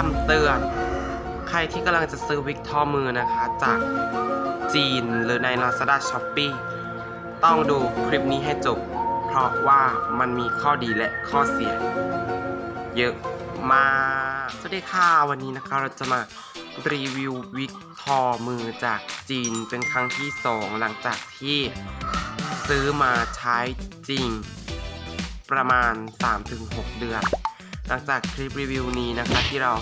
คำเตือน ใครที่กำลังจะซื้อวิกทอมือนะคะจากจีนหรือใน Lazada Shopee ต้องดูคลิปนี้ให้จบ เพราะว่ามันมีข้อดีและข้อเสีย เยอะมาก สวัสดีค่ะ วันนี้นะคะเราจะมารีวิววิกทอมือจากจีนเป็นครั้งที่สองหลังจากที่ซื้อมาใช้จริง ประมาณ 3-6 เดือน หลังจากคลิปรีวิวนี้นะคะที่เรา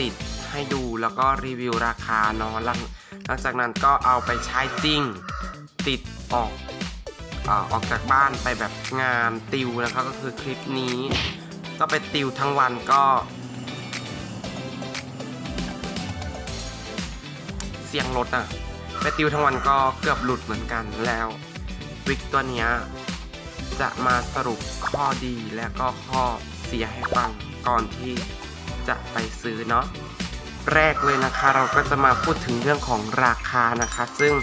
ติดให้ดูแล้วก็รีวิวราคาเนาะหลังหลังจากนั้นก็เอาไปใช้จริง ติดออกออกจากบ้านไปแบบงานติวนะคะก็คือคลิปนี้ ก็ไปติวทั้งวันก็ เสียงรถอะไปติวทั้งวันก็เกือบหลุดเหมือนกันแล้ว วิกตัวนี้จะมาสรุปข้อดีและก็ข้อ เสียให้ฟังก่อนที่จะไปซื้อเนาะแรกเลยนะคะเราก็จะมาพูดถึงเรื่องของราคานะคะ ซึ่ง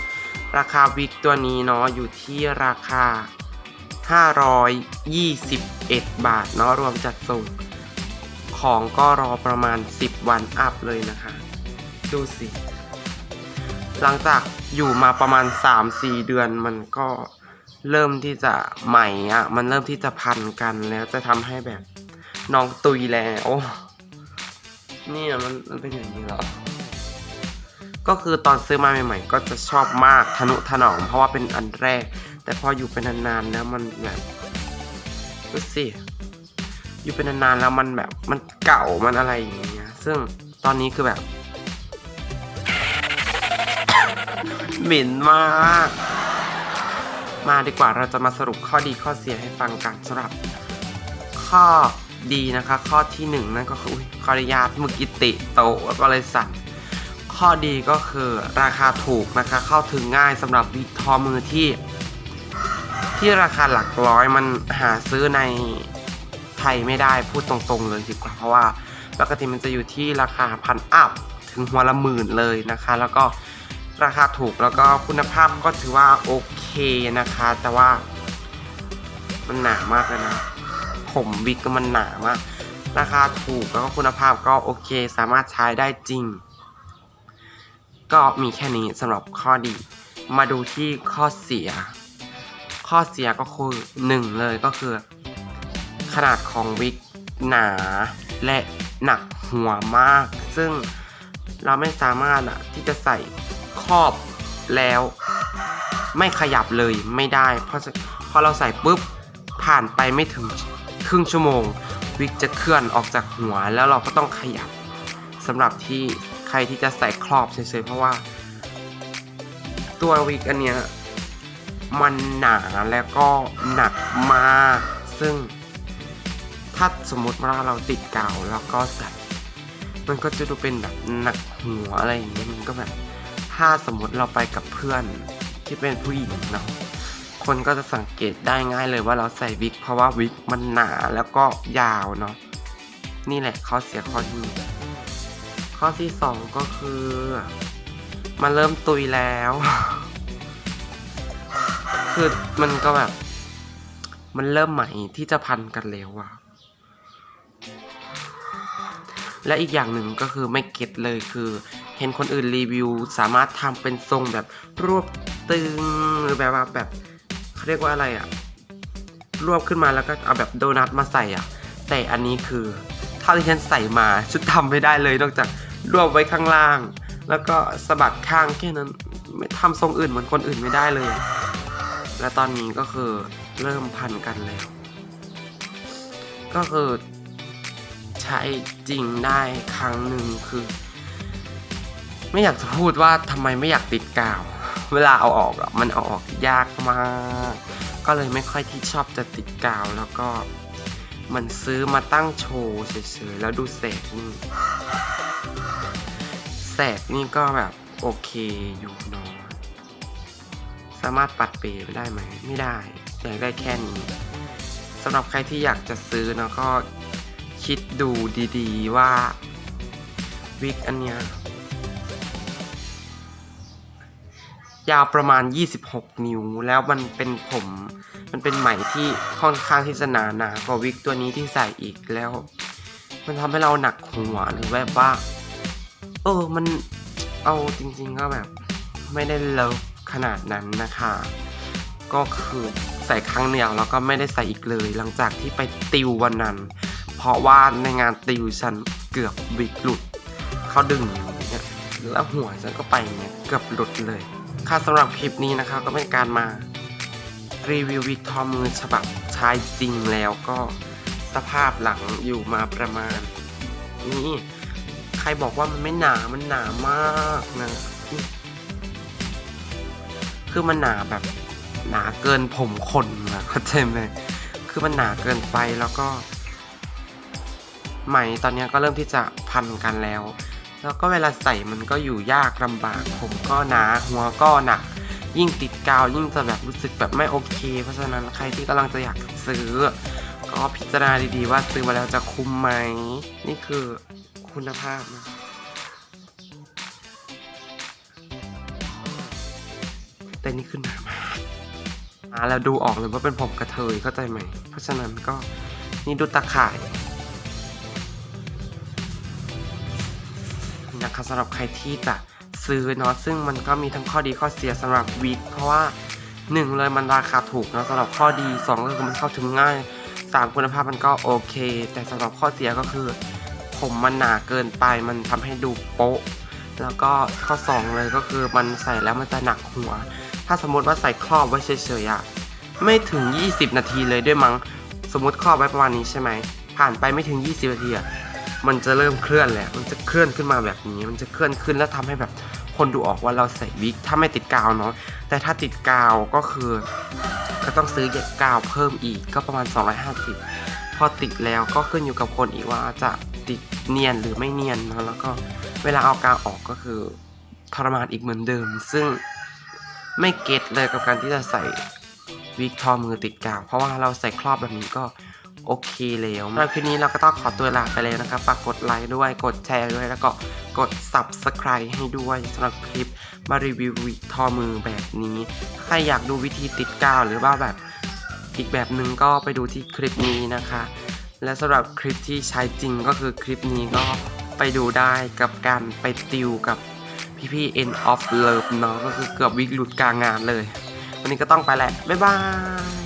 ราคาวิกตัวนี้เนาะอยู่ที่ราคา 521 บาทเนาะรวมจัดส่ง ของก็รอประมาณ 10 วันอัพเลยนะคะ ดูสิ หลังจากอยู่มาประมาณ 3-4 เดือนมันก็เริ่มที่จะใหม่อะมันเริ่มที่จะพันกันแล้วจะทำให้แบบ น้องตุยแล้วเนี่ยมันมันเป็นอย่างนี้เหรอ ก็คือตอนซื้อมาใหม่ ๆ ก็จะชอบมากทนุถนอมเพราะว่าเป็นอันแรก แต่พออยู่เป็นนานๆแล้วมันแบบดูสิอยู่เป็นนานๆแล้วมันแบบมันเก่ามันอะไรอย่างเงี้ย ซึ่งตอนนี้คือแบบหม็นมาก มาดีกว่าเราจะมาสรุปข้อดีข้อเสียให้ฟังกันสำหรับ ข้อ ดีนะคะ ข้อที่หนึ่งนั่นก็คืออุ๊ยขออนุญาตเมื่อกี้ติโตะแล้วก็เลยสั่นข้อดีก็คือราคาถูกนะคะ เข้าถึงง่ายสำหรับวิทอมือที่ ที่ราคาหลักร้อยมันหาซื้อในไทยไม่ได้พูดตรงๆเลยดีกว่าเพราะว่าปกติมันจะอยู่ที่ราคาพันอัพถึงหัวละหมื่นเลยนะคะ แล้วก็ราคาถูกแล้วก็คุณภาพก็ถือว่าโอเคนะคะ แต่ว่ามันหนามากเลยนะ ผมวิกก็มันหนามากราคาถูกแล้วก็คุณภาพก็โอเคสามารถใช้ได้จริง ก็มีแค่นี้สำหรับข้อดี มาดูที่ข้อเสีย ข้อเสียก็คือหนึ่งเลยก็คือ ขนาดของวิกหนาและหนักหัวมาก ซึ่งเราไม่สามารถอะที่จะใส่ครอบแล้วไม่ขยับเลยไม่ได้ เพราะจะพอเราใส่ปุ๊บผ่านไปไม่ถึง ครึ่งชั่วโมง วิกจะเคลื่อนออกจากหัวแล้วเราก็ต้องขยับสำหรับที่ใครที่จะใส่ครอบเฉยๆเพราะว่า ตัววิกอันเนี้ยมันหนาแล้วก็หนักมาก ซึ่งถ้าสมมติว่าเราติดกาวแล้วก็ใส่มันก็จะดูเป็นแบบหนักหัวอะไรอย่างเงี้ยมันก็แบบถ้าสมมติเราไปกับเพื่อนที่เป็นผู้หญิงเนาะ คนก็จะสังเกตได้ง่ายเลยว่าเราใส่วิก เพราะว่าวิกมันหนาแล้วก็ยาวเนาะนี่แหละข้อเสียข้อที่หนึ่งข้อที่สองก็คือ มันเริ่มตุยแล้ว คือมันก็แบบ มันเริ่มใหม่ที่จะพันกันแล้วอะและอีกอย่างหนึ่งก็คือไม่เก็ตเลยคือ เห็นคนอื่นรีวิว สามารถทำเป็นทรงแบบรวบตึงหรือแบบว่าแบบ เรียกว่าอะไรอะรวบขึ้นมาแล้วก็เอาแบบโดนัทมาใส่อะแต่อันนี้คือเท่าที่ฉันใส่มาชุดทำไม่ได้เลย นอกจากรวบไว้ข้างล่าง แล้วก็สะบัดข้างแค่นั้นไม่ทำทรงอื่นเหมือนคนอื่นไม่ได้เลย และตอนนี้ก็คือเริ่มพันกันแล้ว ก็คือใช้จริงได้ครั้งหนึ่งคือ ไม่อยากจะพูดว่าทำไมไม่อยากติดกาว เวลาเอาออกอะมันเอาออกยากมาก ก็เลยไม่ค่อยที่ชอบจะติดกาวแล้วก็มันซื้อมาตั้งโชว์เฉยๆแล้วดูแสกนี่แสกนี่ก็แบบโอเคอยู่เนอะสามารถปัดเปรไปได้ไหมไม่ได้อยากได้แค่นี้สำหรับใครที่อยากจะซื้อนะก็คิดดูดีๆว่าวิกอันเนี้ย ยาวประมาณ 26 นิ้ว แล้วมันเป็นผม มันเป็นไหมที่ค่อนข้างที่จะหนาหนากว่าวิกตัวนี้ที่ใส่อีกแล้ว มันทำให้เราหนักหัวหรือแบบว่า เออ มันเอาจริงๆก็แบบ ไม่ได้เลิฟขนาดนั้นนะคะ ก็คือใส่ครั้งเดียวแล้วก็ไม่ได้ใส่อีกเลย หลังจากที่ไปติววันนั้น เพราะว่าในงานติวฉันเกือบวิกหลุดเขาดึงอย่เงี้ยแล้วหัวฉันก็ไปเงี้ยเกือบหลุดเลย ค่ะสำหรับคลิปนี้นะคะก็เป็นการมารีวิววิกทอมือฉบับชายจริงแล้วก็สภาพหลังอยู่มาประมาณ นี้ใครบอกว่ามันไม่หนา มันหนามากนะ คือมันหนาแบบหนาเกินผมคนนะเข้าใจไหมคือมันหนาเกินไปแล้วก็ไหมตอนนี้ก็เริ่มที่จะพันกันแล้ว แล้วก็เวลาใส่มันก็อยู่ยากลำบาก ผมก็หนาหัวก็หนัก ยิ่งติดกาวยิ่งจะแบบรู้สึกแบบไม่โอเค เพราะฉะนั้นใครที่กำลังจะอยากซื้อ ก็พิจารณาดีๆว่าซื้อมาแล้วจะคุ้มไหม นี่คือคุณภาพนะแต่นี่คือหนามากอ่าแล้วดูออกเลยว่าเป็นผมกระเทยเข้าใจไหม เพราะฉะนั้นก็นี่ดูตาข่าย นะคะสำหรับใครที่จะซื้อเนาะซึ่งมันก็มีทั้งข้อดีข้อเสียสำหรับวิกเพราะว่าหนึ่งเลยมันราคาถูกนะสำหรับข้อดีสองก็คือมันเข้าถึงง่ายสามคุณภาพมันก็โอเค แต่สำหรับข้อเสียก็คือ ผมมันหนาเกินไปมันทำให้ดูโป๊ะ แล้วก็ข้อสองเลยก็คือมันใส่แล้วมันจะหนักหัว ถ้าสมมติว่าใส่ครอบไว้เฉยๆอะไม่ถึง 20 นาทีเลยด้วยมั้งสมมติครอบไว้ประมาณนี้ใช่ไหมผ่านไปไม่ถึง 20 นาทีอะ มันจะเริ่มเคลื่อนแหละมันจะเคลื่อนขึ้นมาแบบนี้ มันจะเคลื่อนขึ้นแล้วทำให้แบบคนดูออกว่าเราใส่วิก ถ้าไม่ติดกาวเนาะ แต่ถ้าติดกาวก็คือ ก็ต้องซื้อแยกกาวเพิ่มอีกก็ประมาณ 250 พอติดแล้วก็ขึ้นอยู่กับคนอีกว่าจะติดเนียนหรือไม่เนียนเนาะแล้วก็เวลาเอากาวออกก็คือทรมานอีกเหมือนเดิม ซึ่งไม่เก็ตเลยกับการที่จะใส่วิกทอมือติดกาว เพราะว่าเราใส่ครอบแบบนี้ก็ โอเคแล้วสำหรับคลิปนี้เราก็ต้องขอตัวลาไปเลยนะครับฝากกดไลค์ด้วยกดแชร์ด้วยแล้วก็กด subscribe ให้ด้วยสำหรับคลิปมารีวิววิกทอมือแบบนี้ถ้าใครอยากดูวิธีติดกาวหรือว่าแบบอีกแบบหนึ่งก็ไปดูที่คลิปนี้นะคะ และสำหรับคลิปที่ใช้จริงก็คือคลิปนี้ก็ไปดูได้กับการไปติวกับพี่ๆ End of Love เนาะก็คือเกือบวิกหลุดกลางงานเลย วันนี้ก็ต้องไปแหละ บ๊ายบาย